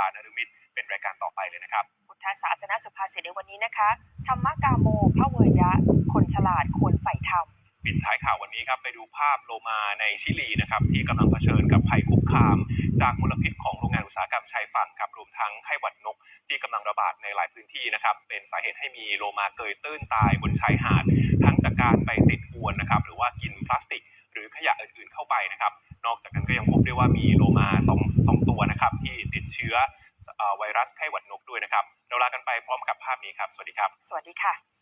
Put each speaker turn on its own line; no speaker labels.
านฤมิตเป็นรายการต่อไปเลยนะครับ
พุทธศาสนสุภาษิตในวันนี้นะคะ ธรรมกาโมพระเวยะ คนฉลาดควรใฝ่ธรรม
ปิดท้ายข่าววันนี้ครับไปดูภาพโลมาในชิลีนะครับที่กำลังเผชิญกับภัยคุกคาม จากมลพิษของโรงงานอุตสาหกรรมชายฝั่งครับรวมทั้งไข้หวัดนกที่กำลังระบาดในหลายพื้นที่นะครับเป็นสาเหตุให้มีโลมาเกยตื้นตายบนชายหาด ทั้งจากการไปติดอวนนะครับหรือว่ากินพลาสติก หรือขยะอื่นๆเข้าไปนะครับนอกจากนั้นก็ยังพบได้ว่ามีโลมาสองสอง ไวรัสไข้หวัดนกด้วยนะครับเราลากันไปพร้อมกับภาพนี้ครับ สวัสดีครับ
สวัสดีค่ะ